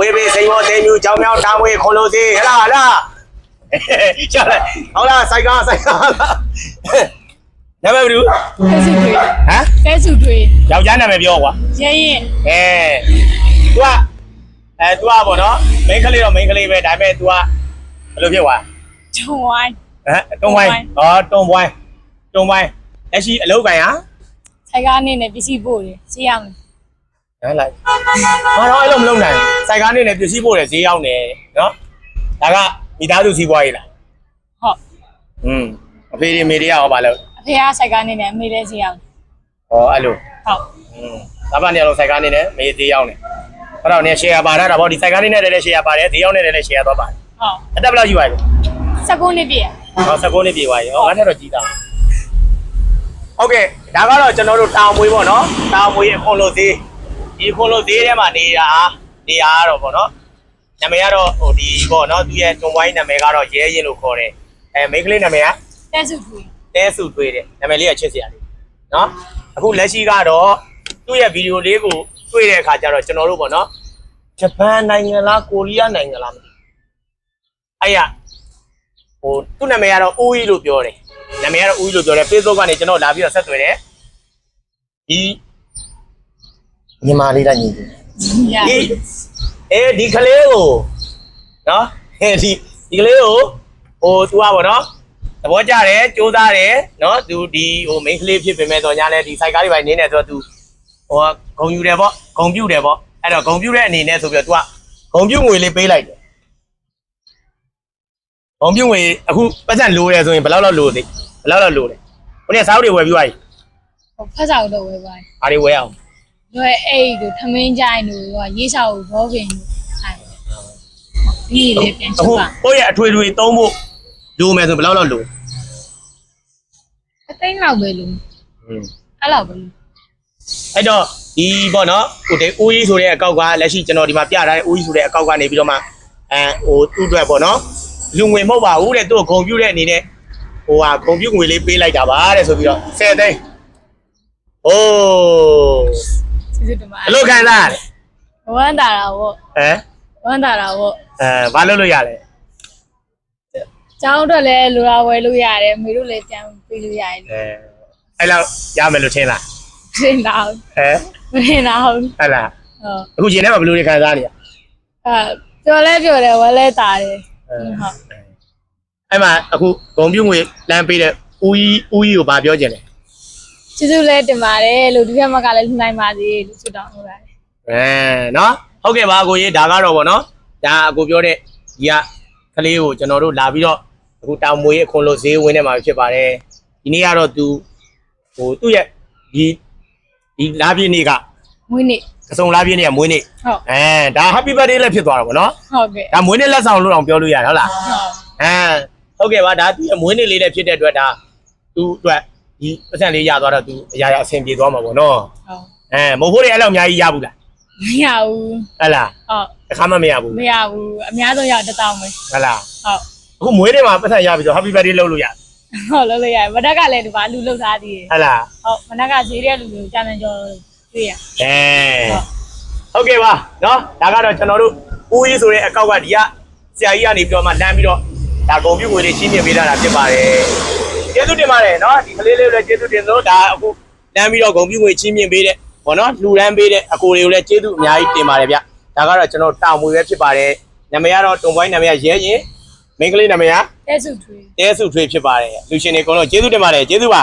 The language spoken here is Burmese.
ဝေဘေစိန်မောသိမ်းမြူကြောင်မြောင်တာဝေခွန်လို့စီဟလာဟလာရလာဟုတ်လားဆိုင်ကားဆိုင်ကားနာမည်ဘယ်လိုကဲစုတွေဟမ်ကဲစုတွေယောက်ျားနာမည်ပြောကွာရဲရင်အဲသူကအဲသူကဗောနော်မိန်းကလေးတော့မိန်းကလေးပဲဒါပေမဲ့ तू ကဘယ်လိုဖြစ်သွားဂျွန်ဝိုင်းဟမ်တွန်ဝိုင်းဟောတွန်ဝိုင်းတွန်ဝိုင်းလက်ရှိအလုပ်ကံဟာဆိုင်ကားအနေနဲ့ပစ္စည်းပို့တယ်ဈေးရမယ် ဟမ်လိုက်ဘာတော့အဲ့လိုမလုပ်နိုင်စိုက်ကားနေနဲ့ပစ္စည်းပို့တယ်ဈေးရောက်နေနော်ဒါကမိသားစုစီးပွားရေးလား ဟုတ် อืมအဖေတွေမေတွေကရောပါလို့ အဖေကဆိုင်ကားနေနဲ့အမေလည်းဈေးရောက်တယ် ဟောအဲ့လို ဟုတ် อืมဒါပါနေအောင်စိုက်ကားနေနဲ့မေသေးရောက်နေအဲ့တော့နေ share ပါတာဒါပေါ့ဒီစိုက်ကားနေနဲ့လည်း share ပါတယ်ဈေးရောက်နေလည်း share တော့ပါတယ် ဟုတ် အသက်ဘယ်လောက်ရှိပါလဲ 19နှစ်ပြည့် ဟော19နှစ်ပြည့်သွားပြီဟောငါနဲ့တော့ကြီးတာဟုတ်ကဲ့ဒါကတော့ကျွန်တော်တို့တောင်မွေးပေါ့နော်တောင်မွေးအခွန်လို့သေး ဒီခွန်လို့သေးထဲမှာနေတာနေရာကတော့ပေါ့နော်နာမည်ကတော့ဟိုဒီပေါ့နော်သူရဲ့တွန်ဝိုင်းနာမည်ကတော့ရဲရင်လို့ခေါ်တယ်အဲမိန်းကလေးနာမည်ကကဲစုတွေတဲစုတွေ့တယ်နာမည်လေးကချစ်စရာလေးနော်အခုလက်ရှိကတော့သူ့ရဲ့ဗီဒီယိုလေးကိုတွေ့တဲ့အခါကျတော့ကျွန်တော်တို့ပေါ့နော်ဂျပန်နိုင်ငံလားကိုရီးယားနိုင်ငံလားမသိဘူးအဲ့ရဟိုသူ့နာမည်ကတော့ဦးကြီးလို့ပြောတယ်နာမည်ကတော့ဦးကြီးလို့ပြောတယ် Facebook ကနေကျွန်တော်လာပြီးတော့ဆက်သွယ်တယ်ဒီ ညီမလေးလားညီကြီးဒီအဲဒီကလေးကိုနော်ဟဲ့ဒီဒီကလေးကိုဟိုသူကဗောနော်သဘောကျတယ်စူးစားတယ်နော်သူဒီဟို main ကလေးဖြစ်ပေမဲ့တော့ညာလဲဒီစိုက်ကားလေးပိုင်းနေနေဆိုတော့ तू ဟိုဂုံယူတယ်ဗောဂုံပြူတယ်ဗောအဲ့တော့ဂုံပြူတဲ့အနေနဲ့ဆိုပြီးတော့ तू ကဂုံပြူငွေလေးပေးလိုက်တယ်ဂုံပြူငွေအခုပတ်စံလိုတယ်ဆိုရင်ဘယ်လောက်လောက်လိုသေးဘယ်လောက်လောက်လိုလဲခုနေ့စားဥတွေဝယ်ပြီးသွားပြီဟုတ်ဖက်စာဥတော့ဝယ်သွားပြီအားတွေဝယ်အောင် လွယ်အိတ်တို့ထမင်းကြိုင်တို့ဟိုရေးချောက်ဘောပင်တို့အဲ့ဒီလေးပြန်အချက်ခုပါကိုယ့်ရဲ့အထွေထွေသုံးဖို့လိုမယ်ဆိုဘယ်လောက်လောက်လိုအသိန်းလောက်ပဲလို့อืมအဲ့လောက်ပဲလို့အဲ့တော့ဒီပေါ့နော်ဟိုတေးဦးကြီးဆိုတဲ့အကောက်ကလက်ရှိကျွန်တော်ဒီမှာပြထားတဲ့ဦးကြီးဆိုတဲ့အကောက်ကနေပြီးတော့မှအဲဟိုသူ့အတွက်ပေါ့နော်လူငွေမဟုတ်ပါဘူးတဲ့သူ့ကိုဂုံပြူတဲ့အနေနဲ့ဟိုဟာဂုံပြူငွေလေးပေးလိုက်တာပါတဲ့ဆိုပြီးတော့10သိန်းအိုးစ စ်စစ်တမဘယ်လိုခံစားရလဲဝမ်းတာတာပေါ့ဟမ်ဝမ်းတာတာပေါ့အဲဘာလုပ်လို့ရလဲကျောင်းအတွက်လည်းလိုရာဝယ်လို့ရတယ်မိတို့လည်းပြန်ပေးလို့ရတယ်အဲအဲ့လောက်ရမယ်လို့ထင်လားထင်တာဟုတ်ဟမ်မထင်တာဟုတ်ဟဲ့လားဟုတ်အခုရှင်ထဲမှာဘယ်လိုတွေခံစားနေရအဲပြောလဲပြောတယ်ဝယ်လဲတာတယ်ဟုတ်အဲ့မှာအခုဂုံပြူငွေလမ်းပေးတဲ့ဦးကြီးဦးကြီးကိုဗာပြောချင်တယ် ကျေးဇူးလည်းတင်ပါတယ်လို့ဒီဘက်မှာကလည်းလှူနိုင်ပါစေလို့ဆုတောင်းလို့ရတယ်အဲနော်ဟုတ်ကဲ့ပါကိုကြီးဒါကတော့ဗောနော်ဒါအကိုပြောတဲ့ဒီကကလေးကိုကျွန်တော်တို့လာပြီးတော့အခုတောင်မွေအခွန်လို့ဈေးဝင်းနေမှာဖြစ်ပါတယ်ဒီနေ့ကတော့သူဟိုသူ့ရဲ့ဒီဒီလာပြည့်နေ့ကမွေးနေ့ကစုံလာပြည့်နေ့ကမွေးနေ့ဟုတ်အဲဒါ happy birthday လည်းဖြစ်သွားတာဗောနော်ဟုတ်ကဲ့ဒါမွေးနေ့လက်ဆောင်လို့တောင်ပြောလို့ရတယ်ဟုတ်လားဟုတ်အဲဟုတ်ကဲ့ပါဒါသူ့ရဲ့မွေးနေ့လေးလည်းဖြစ်တဲ့အတွက်ဒါသူ့အတွက် ဒီပတ်စံလေးရသွားတော့သူအရာရာအဆင်ပြေသွားမှာဗောနော်ဟုတ်အဲမဟုတ်ဘူးလေအဲ့လောက်အများကြီးရဘူးလားမရဘူးဟဲ့လားဟုတ်တစ်ခါမှမရဘူးမရဘူးအများဆုံးရတစ်တောင်းပဲဟဲ့လားဟုတ်အခုမွေးနေ့မှာပတ်စံရပြီဆို happy birthday လုပ်လို့ရဟုတ်လို့လို့ရတယ်မနက်ကလည်းဒီပါလူလောက်သားသေးတယ်ဟဲ့လားဟုတ်မနက်ကဈေးတဲ့လူမျိုးကြာနေကြောတွေ့ရအဲဟုတ်ကဲ့ပါနော်ဒါကတော့ကျွန်တော်တို့ဦးကြီးဆိုတဲ့အကောက်ကဒီကဆရာကြီးကနေပြီးတော့မှလမ်းပြီးတော့ဒါကွန်ပျူတာငွေလေးချင်းမြင်ပေးတာဖြစ်ပါတယ် ကျေးဇူးတင်ပါတယ်နော်ဒီကလေးလေးကိုလည်းကျေးဇူးတင်လို့ဒါအခုလမ်းပြီးတော့ကွန်ပျူတာငွေချင်းမြင်ပေးတဲ့ဘောနော်လှူဒန်းပေးတဲ့အကိုတွေကိုလည်းကျေးဇူးအများကြီးတင်ပါတယ်ဗျဒါကတော့ကျွန်တော်တောင်မွေပဲဖြစ်ပါတယ်နာမည်ကတော့တုံပိုင်းနာမည်ကရဲရင်မိန်းကလေးနာမည်ကတဲစုထွေးတဲစုထွေးဖြစ်ပါတယ်လူရှင်တွေအကုန်လုံးကျေးဇူးတင်ပါတယ်ကျေးဇူးပါ